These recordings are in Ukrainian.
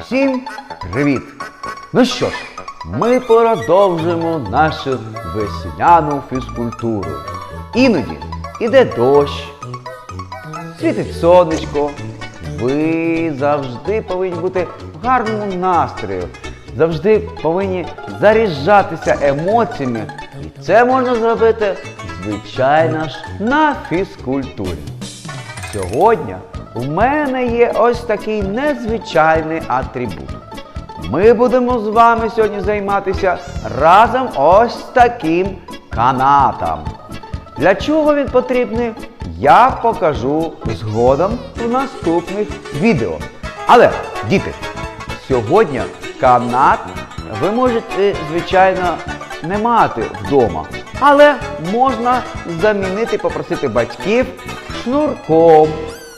Усім привіт! Ну що ж, ми продовжуємо нашу весняну фізкультуру. Іноді іде дощ, світить сонечко. Ви завжди повинні бути в гарному настрою, завжди повинні заряджатися емоціями. І це можна зробити, звичайно ж, на фізкультурі. Сьогодні у мене є ось такий незвичайний атрибут. Ми будемо з вами сьогодні займатися разом ось таким канатом. Для чого він потрібний, я покажу згодом в наступних відео. Але, діти, сьогодні канат ви можете, звичайно, не мати вдома. Але можна замінити, попросити батьків шнурком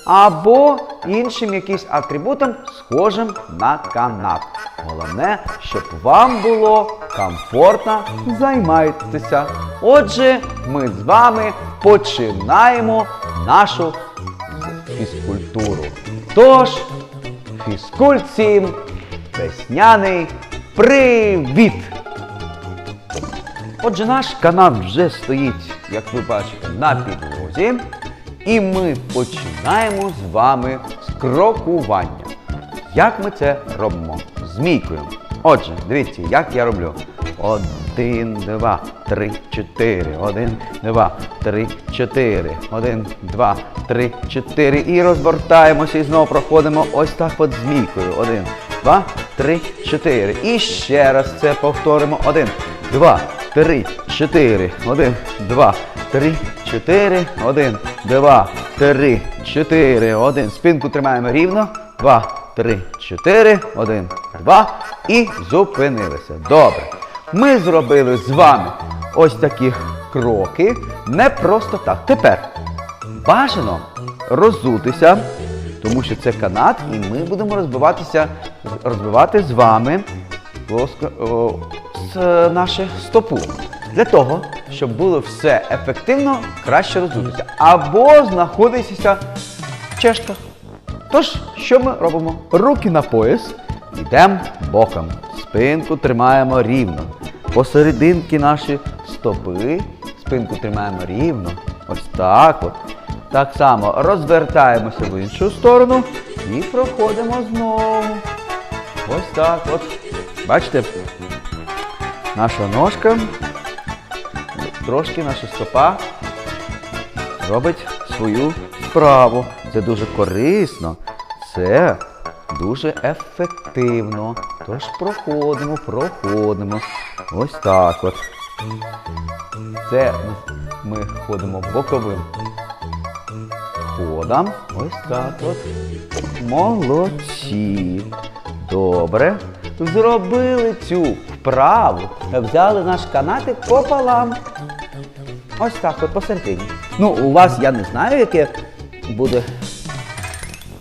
або іншим якимось атрибутом, схожим на канат. Головне, щоб вам було комфортно займатися. Отже, ми з вами починаємо нашу фізкультуру. Тож, фізкульт всім весняний привіт! Отже, наш канат вже стоїть, як ви бачите, на підлозі. І ми починаємо з вами з крокування. Як ми це робимо? Змійкою. Отже, дивіться, як я роблю. Один, два, три, чотири. Один, два, три, чотири. Один, два, три, чотири. І розвертаємося і знову проходимо ось так от змійкою. Один, два, три, чотири. І ще раз це повторимо. Один, два, три, чотири. Один, два, три, чотири. Один, два, три, чотири. Один. Спинку тримаємо рівно. Два, три, чотири. Один, два. І зупинилися. Добре. Ми зробили з вами ось такі кроки. Не просто так. Тепер бажано роззутися, тому що це канат, і ми будемо розбиватися, розбивати з вами з е, нашу стопу. Для того, щоб було все ефективно, краще роззутися. Або знаходитися в чешках. Тож, що ми робимо? Руки на пояс, йдемо боком. Спинку тримаємо рівно. Посерединки наші стопи, спинку тримаємо рівно. Ось так от. Так само розвертаємося в іншу сторону і проходимо знову. Ось так от. Бачите, наша ножка, трошки наша стопа робить свою справу. Це дуже корисно, це дуже ефективно. Тож проходимо, проходимо. Ось так от. Це ми ходимо боковим ходом. Ось так от. Молодці. Добре. Зробили цю вправу. Взяли наш канатик пополам. Ось так, от посередині. Ну, у вас я не знаю, яке буде,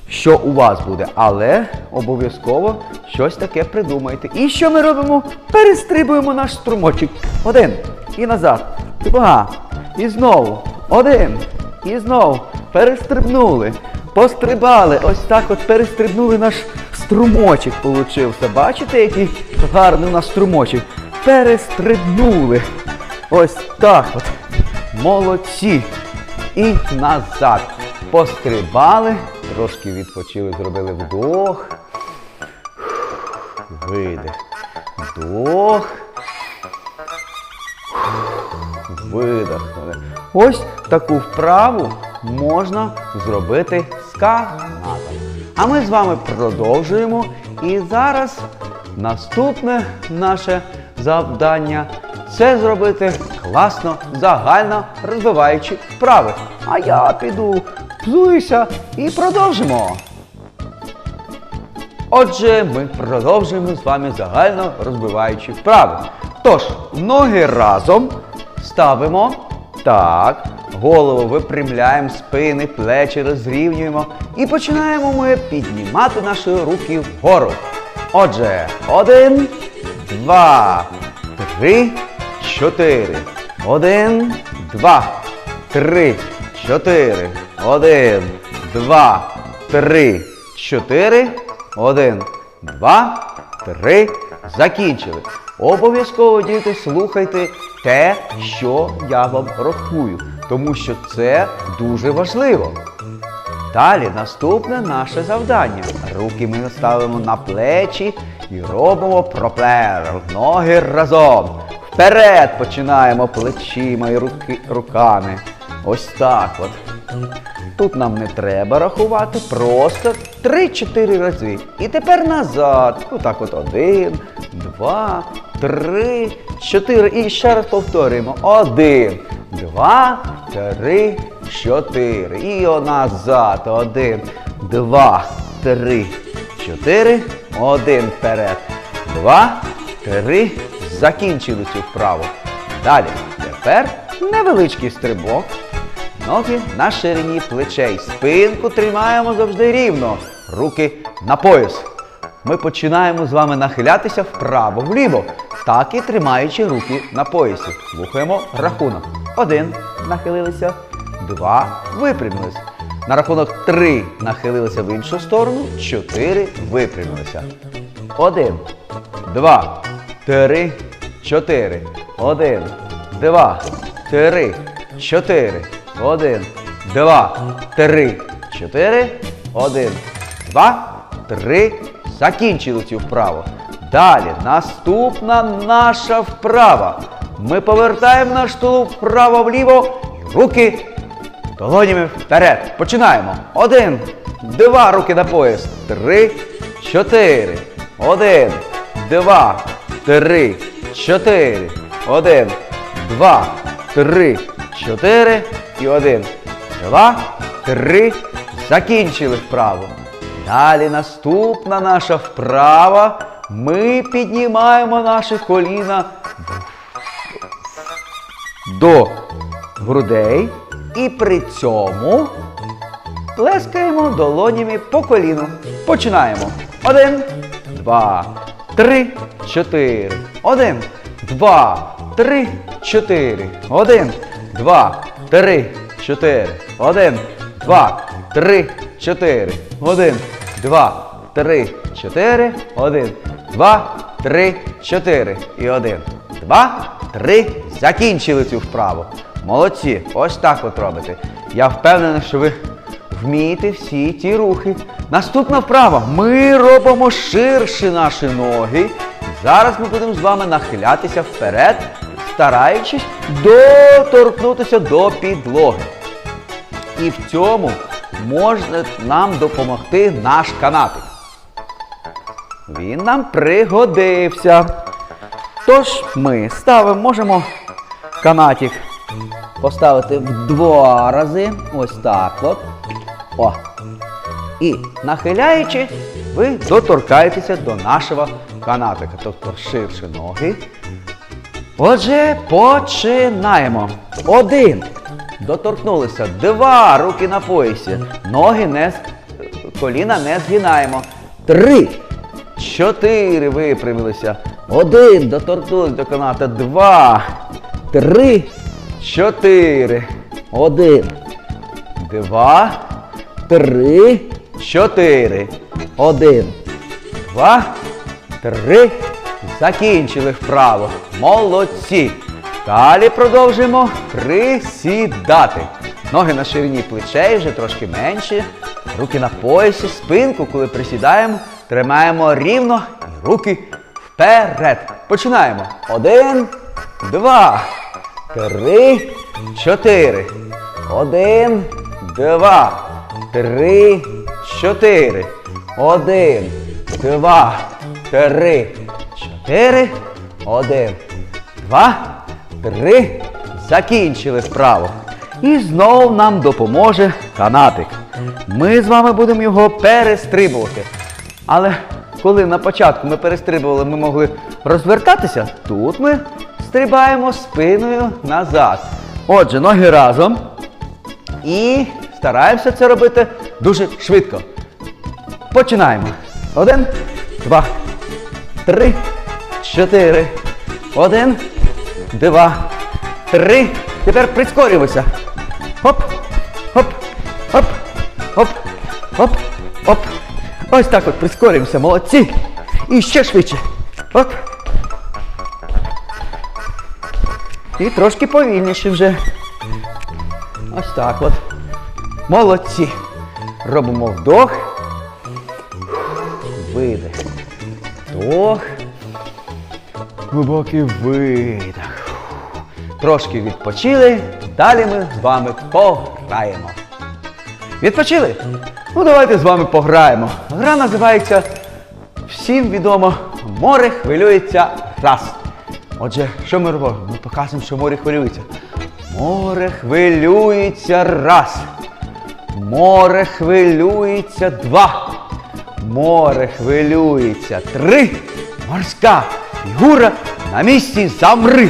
що у вас буде, але обов'язково щось таке придумайте. І що ми робимо? Перестрибуємо наш струмочок. Один. І назад. Два. І знову. Один. І знову. Перестрибнули. Пострибали. Ось так от перестрибнули наш струмочок получився. Бачите, який гарний у нас струмочок? Перестрибнули. Ось так от. Молодці. І назад. Пострибали, трошки відпочили, зробили вдох. Видих. Вдох. Видохнули. Ось таку вправу можна зробити з канатом. А ми з вами продовжуємо. І зараз наступне наше завдання це зробити класно, загально розвиваючи вправи. А я піду, взуюся і продовжимо. Отже, ми продовжуємо з вами загально розбиваючи вправи. Тож, ноги разом ставимо. Так. Голову випрямляємо, спини, плечі розрівнюємо. І починаємо ми піднімати наші руки вгору. Отже, один, два, три, чотири. Один, два, три, чотири. Один, два, три, чотири. Один, два, три. Закінчили. Обов'язково, діти, слухайте те, що я вам рахую, тому що це дуже важливо. Далі наступне наше завдання. Руки ми ставимо на плечі і робимо проплер. Ноги разом. Вперед починаємо плечима і руки, руками. Ось так от. Тут нам не треба рахувати, просто 3-4 рази. І тепер назад. Отак от один, два, три, чотири. І ще раз повторюємо. Один, два, три, чотири. І назад. Один, два, три, чотири. Один вперед. Два, три. Закінчили цю вправу. Далі. Тепер невеличкий стрибок. Ноги на ширині плечей. Спинку тримаємо завжди рівно. Руки на пояс. Ми починаємо з вами нахилятися вправо-вліво, так і тримаючи руки на поясі. Слухаємо рахунок. Один. Нахилилися. Два. Випрямились. На рахунок три нахилилися в іншу сторону. Чотири. Випрямилися. Один. Два. Три. Чотири. Один. Два. Три. Чотири. Один. Два. Три. Чотири. Один. Два. Три. Закінчили цю вправу. Далі. Наступна наша вправа. Ми повертаємо наш тулуб вправо-вліво. і Руки долонями вперед. Починаємо. Один. Два. Руки на пояс. Три. Чотири. Один. Два. Три. Чотири. Один. Два. Три. Чотири. І один. Два. Три. Закінчили вправу. Далі наступна наша вправа. Ми піднімаємо наші коліна до грудей і при цьому плескаємо долонями по коліну. Починаємо. Один, два, три, чотири. Один, два, три, чотири. Один, два, три, чотири. Один, два, три, чотири. Один, два, три, чотири. Один, два, три, чотири. І один, два, три. Закінчили цю вправу. Молодці. Ось так от робите. Я впевнений, що ви вмієте всі ті рухи. Наступна вправа. Ми робимо ширше наші ноги. Зараз ми будемо з вами нахилятися вперед, стараючись доторкнутися до підлоги. І в цьому може нам допомогти наш канатик. Він нам пригодився. Тож ми ставимо, можемо канатик поставити в два рази. Ось так от. О. І нахиляючи, ви доторкаєтеся до нашого канатика. Тобто ширше ноги. Отже, починаємо. Один. Доторкнулися. Два. Руки на поясі. Ноги не коліна не згинаємо. Три. Чотири. Випрямилися. Один. Доторкнулися до каната. Два. Три. Чотири. Один. Два. Три. Чотири. Один. Два. Три. Закінчили вправо. Молодці. Далі продовжуємо присідати. Ноги на ширині плечей, вже трошки менші. Руки на поясі, спинку, коли присідаємо, тримаємо рівно і руки вперед. Починаємо. Один, два, три, чотири. Один, два, три, чотири. Один, два, три, чотири. Один, два, три. Закінчили вправо. І знов нам допоможе канатик. Ми з вами будемо його перестрибувати. Але коли на початку ми перестрибували, ми могли розвертатися, тут ми стрибаємо спиною назад. Отже, ноги разом. І стараємося це робити дуже швидко. Починаємо. Один, два, три, чотири. Один, два, три. Тепер прискорюємося. Хоп, хоп, хоп, хоп, хоп, Оп. Ось так от прискорюємося, молодці. І ще швидше. Оп. І трошки повільніше вже. Ось так от. Молодці. Робимо вдох. Видих. Вдох. Глибокий видих. Трошки відпочили. Далі ми з вами пограємо. Відпочили? Ну давайте з вами пограємо. Гра називається всім відомо море хвилюється раз. Отже, що ми робимо? Ми показуємо, що море хвилюється. Море хвилюється раз. Море хвилюється два. Море хвилюється три. Морська фігура на місці замри.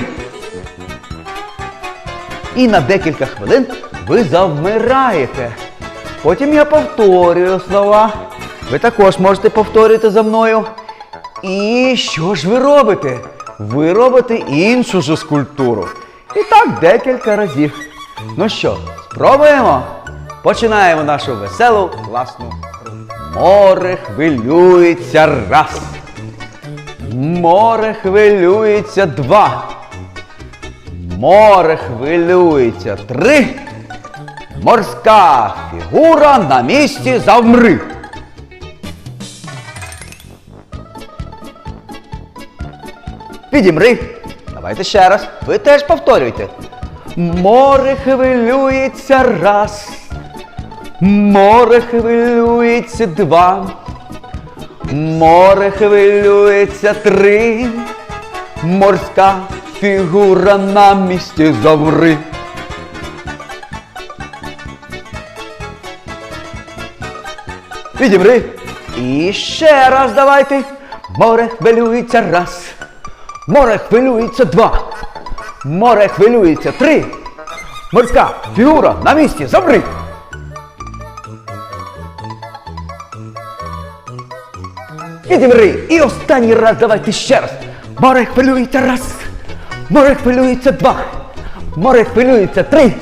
І на декілька хвилин ви завмираєте. Потім я повторюю слова. Ви також можете повторити за мною. І що ж ви робите? Ви робите іншу ж скульптуру. І так декілька разів. Ну що, спробуємо? Починаємо нашу веселу класну. Море хвилюється раз. Море хвилюється два. Море хвилюється три. Морська фігура на місці завмри. Підімри. Давайте ще раз. Ви теж повторюйте. Море хвилюється раз. Море хвилюється два. Море хвилюється три. Морська фігура на місці заври. Підімри. І ще раз давайте. Море хвилюється раз. Море хвилюється два. Море хвилюється три. Морська фігура на місці заври. Підімри. І останній раз давайте ще раз. Море хвилюється раз. Море хвилюється два. Море хвилюється три.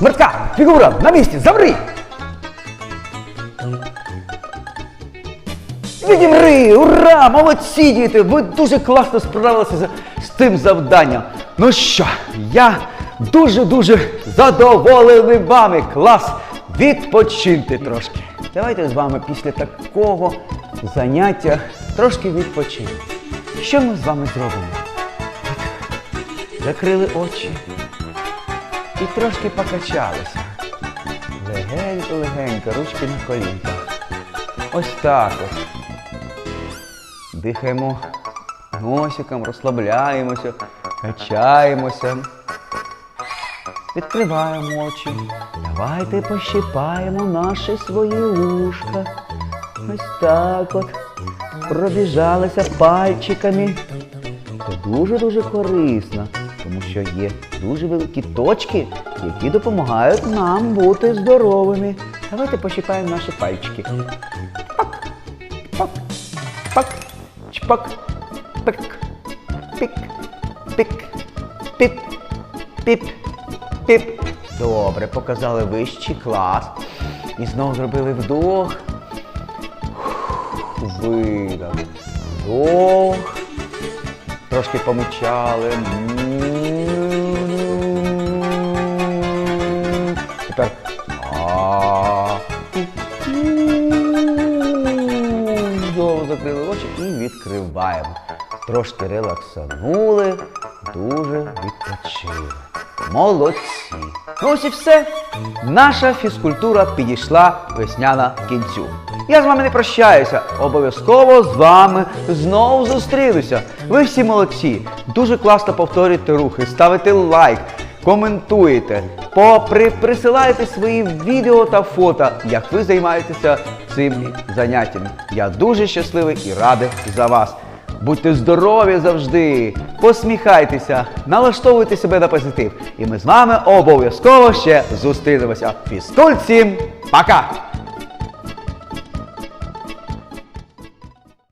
Морська фігура на місці заври. Відімри! Ура! Молодці, діти! Ви дуже класно справилися з, з тим завданням. Ну що, я дуже-дуже задоволений вами. Клас! Відпочиньте трошки. Давайте з вами після такого заняття трошки відпочинемо. Що ми з вами зробимо? Закрили очі і трошки покачалися. Легенько-легенько, ручки на колінках. Ось так ось. Дихаємо носиком, розслабляємося, качаємося. Відкриваємо очі. Давайте пощипаємо наші свої ушка. Ось так от. Пробіжалися пальчиками. Це дуже-дуже корисно, тому що є дуже великі точки, які допомагають нам бути здоровими. Давайте пощипаємо наші пальчики. Пак, пак, пак, чпак, пик, пік, пік, піп, піп, піп. Добре, показали вищий клас. І знову зробили вдох. Видох. Вдох. Трошки помичали. Тепер. Знову закрили очі і відкриваємо. Трошки релаксанули, дуже відпочили. Молодці. Ну ось і все. Наша фізкультура підійшла весняна кінцю. Я з вами не прощаюся. Обов'язково з вами знову зустрінуся. Ви всі молодці. Дуже класно повторюєте рухи, ставите лайк, коментуєте, попри присилаєте свої відео та фото, як ви займаєтеся цими заняттями. Я дуже щасливий і радий за вас. Будьте здорові завжди, посміхайтеся, налаштовуйте себе на позитив. І ми з вами обов'язково ще зустрінемося. Фізкульт всім, пока!